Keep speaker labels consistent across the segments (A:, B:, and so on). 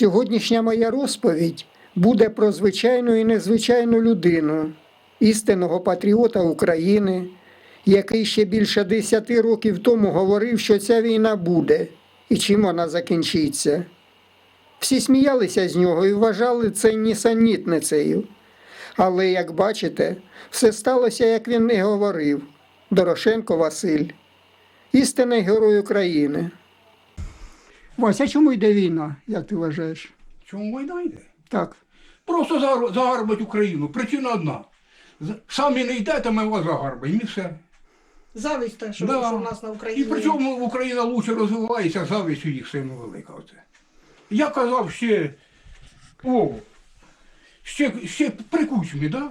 A: Сьогоднішня моя розповідь буде про звичайну і незвичайну людину, істинного патріота України, який ще більше десяти років тому говорив, що ця війна буде і чим вона закінчиться. Всі сміялися з нього і вважали це нісенітницею. Але, як бачите, все сталося, як він і говорив. Дорошенко Василь, істинний герой України. Вася, чому йде війна, як ти вважаєш?
B: Чому війна йде?
A: Так.
B: Просто загарбать Україну. Причина одна. Самі не йдете, ми вас загарбаємо і все.
C: Зависть те, що,
B: Да.
C: в нас на
B: І
C: Україні.
B: при цьому Україна лучше розвивається, зависть у їх сильно велика. Оце. Я казав ще, о, ще, ще при кучмі, да?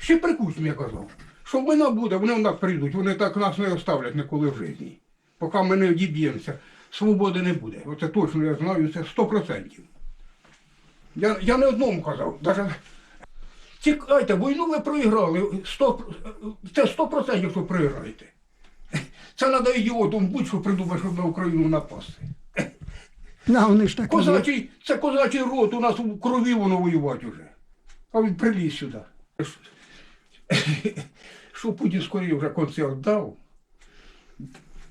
B: Ще при кучмі я казав. Що війна буде, вони в нас прийдуть, вони так нас не оставлять ніколи в житті. Поки ми не одіб'ємося, свободи не буде. Оце точно я знаю, це 100%. Я, я не одному казав. Даже... Тікайте, війну ви проіграли. 100, це 100% що проіграєте. Це треба ідіотом будь-що придумати, щоб на Україну напасти.
A: На, вони ж так.
B: Козачий, це козачий рот, у нас у крові воно воювати вже. А він приліз сюди. Що Путін скоріше вже концерт дав.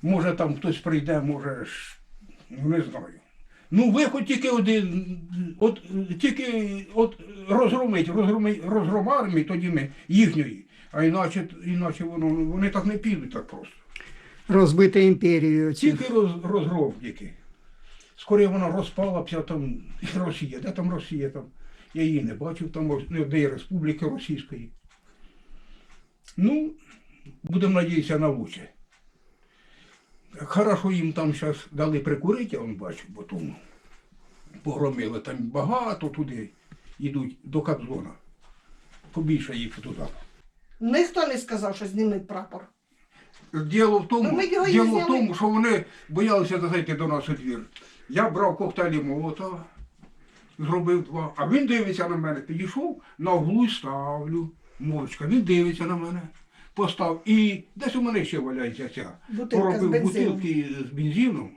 B: Може там хтось прийде, може не знаю. Ну, виход тільки один, от, тільки от розгромить, розгромить, розгром армії, тоді ми їхньої. А іначе, іначе воно, вони так не підуть так просто.
A: Розбити імперію.
B: Тільки роз, розгром тільки. Скоріше вона розпалася там Росія. Де там Росія? Там? Я її не бачив, там ось, де є Республіка Російської. Ну, будемо надіятися на лучше. Хорошо їм там зараз дали прикурити, я вам бачу, бо тому погромили там багато туди йдуть до Кобзона. Побільше їх туди.
C: Ніхто не сказав, що знімуть прапор.
B: Діло в тому,
C: Ну, ми його і
B: діло в тому, що вони боялися зайти до нас у двір. Я брав коктейлі Молотова, зробив два, а він дивиться на мене, підійшов, на углу й ставлю. Мовчка, він дивиться на мене, постав. І десь у мене ще валяється ця.
C: Бутилка з
B: Поробив
C: бензином.
B: бутилки з бензином.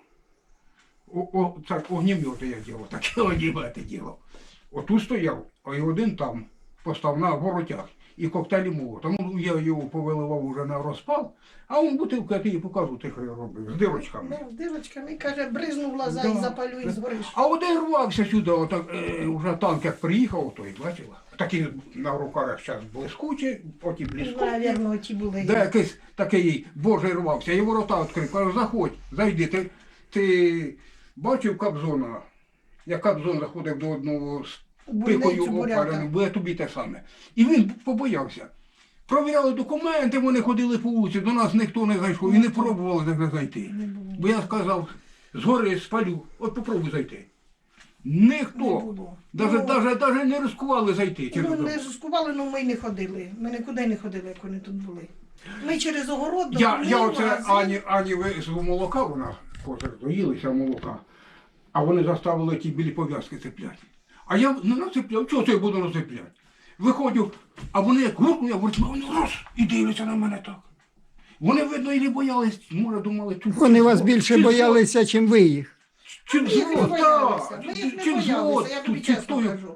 B: О, о, так, огнемети я ділав, таке огнемети діло. Отут стояв, а й один там постав на воротях. І коктейлі молота. Ну, я його повиливав уже на розпал, а він бутилку, я тобі покажу, те, що я робив, з дирочками.
C: Ну, дівчинка, каже, бризнув
B: Да.
C: і запалю, і згориш.
B: А один рвався сюди, отак, е, вже танк як приїхав, той бачила. Такі на руках зараз блискучі, потім блискучі.
C: Навірно, ті були.
B: Де якийсь такий божий рвався, і ворота відкрив, каже, заходь, зайди. Ти, ти бачив Кобзона? Як Кобзон заходив до одного з пикою
C: больницю буряка.
B: буде тобі те саме. І він побоявся. Провіряли документи, вони ходили по вулиці, до нас ніхто не зайшов і не пробували даже зайти. Бо я сказав, згори спалю, от попробуй зайти. Ніхто. Даже,
C: Ну,
B: не рискували зайти.
C: Ну, не скували, ну ми не ходили. Ми нікуди не ходили, як вони тут були. Ми через огород до
B: Я, я оце. Ані, Ані вивезли молока, вона козир доїлися молока, а вони заставили ті білі пов'язки цепляти. А я не нацепляв, чого це я буду нацепляти? Виходжу, а вони як гуркну, я говорю, а вони раз і дивляться на мене так. Вони, видно, і не боялись, може, думали, чу.
A: Вони вас більше боялися, чим ви їх.
B: Чим
C: Ми їх не
B: зло,
C: боялися.
B: так,
C: Ми їх не
B: чим зло,
C: боялися, я тобі
B: тут чи
C: чесно
B: хто-
C: кажу.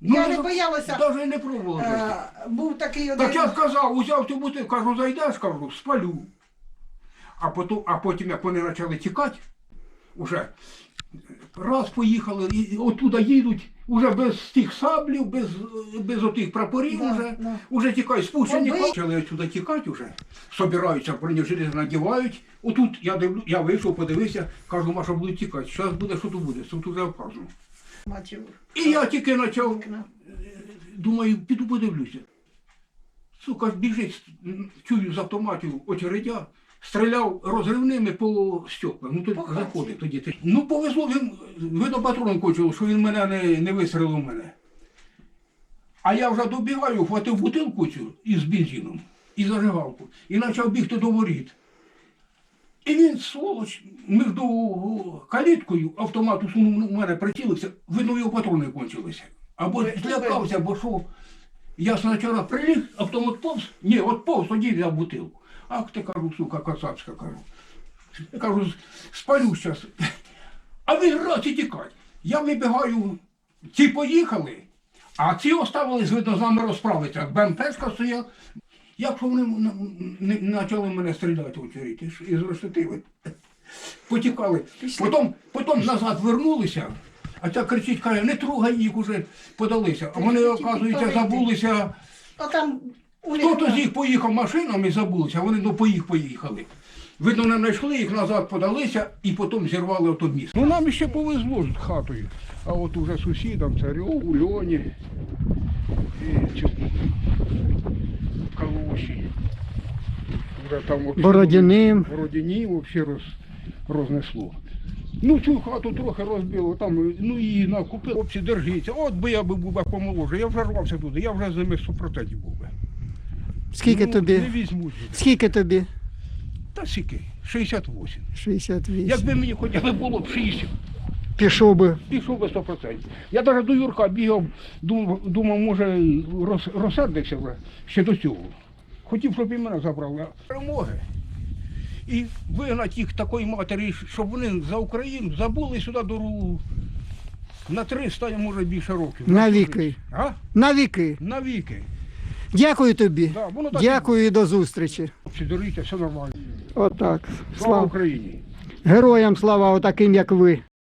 B: Ну,
C: Я не боялася.
B: Навіть не пробував. зайти.
C: Е, Був такий один.
B: Так я сказав, узяв цю бутилку, кажу, зайдеш, кажу, спалю. А потім, а потім як вони почали тікати, уже раз поїхали, і отуда їдуть, уже без тих саблів, без, без отих прапорів,
C: Да,
B: уже,
C: да.
B: уже тікають, спущені почали отсюди тікати вже, собираються, бронежилети надівають. Отут я дивлю, я вийшов, подивився, кажу, Маша, будуть тікати. Зараз буде, що тут буде, тут вже.
C: Бачив.
B: І я тільки почав Думаю, піду подивлюся. Сука, біжить, чую з автоматів очередя, стріляв розривними по стеклах. Ну тут
C: хаті.
B: тоді. ти- Ну повезло, він видно патрон кончив, що він мене не, не вистрелив мене. А я вже добігаю, хватив бутилку цю із бензином і зажигалку, і почав бігти до воріт. І він, сволоч, між каліткою автомат усунув у мене, прицілився, видно, його патрони кончилися. Або злякався, бо що. Я спочатку приліг, автомат повз, ні, от повз тоді взяв бутилку. Ах ти кажу, сука, кацапська кажу. Кажу, спалю зараз. А він раз і тікать. Я вибігаю, ті поїхали, а ці оставились, видно, з нами розправитися. БМПшка стояла. Як вони почали мене стріляти у цю і зрештатили. Потікали. Потім, потім назад вернулися, а ця кричить, каже, не трогай їх уже подалися. А вони, оказується, забулися.
C: А там
B: Хто-то з їх поїхав машинами забулися, а вони ну, по їх поїхали. Видно, не знайшли, їх назад подалися і потім зірвали автобіс. Ну нам ще повезло з хатою. А от уже сусідам, царю, у Льоні, і цьому Калуші. Вже там вообще
A: Бородяним.
B: Бородяні взагалі роз, рознесло. Ну, цю хату трохи розбило, там, ну і накупив, хлопці, держіться. От би я би був помоложе, я вже рвався туди, я вже з ними 100% був би.
A: Скільки
B: Ну,
A: тобі?
B: Не візьмуть.
A: Скільки тобі?
B: Та скільки? 68.
A: 68.
B: Якби мені хоча б було б 60,
A: Пішов би.
B: пішов би 100%. Я навіть до Юрка бігав, думав, думав може, роз, розсердився вже ще до цього. Хотів, щоб і мене забрали. Перемоги. І вигнати їх такої матері, щоб вони за Україну забули сюди дорогу на 300, може більше років.
A: Навіки.
B: А?
A: Навіки.
B: Навіки.
A: Дякую тобі.
B: Да, воно так і
A: Дякую і до зустрічі.
B: Всі доріться, все нормально.
A: Отак.
B: Слава
A: Слава
B: Україні!
A: героям слава, отаким як ви.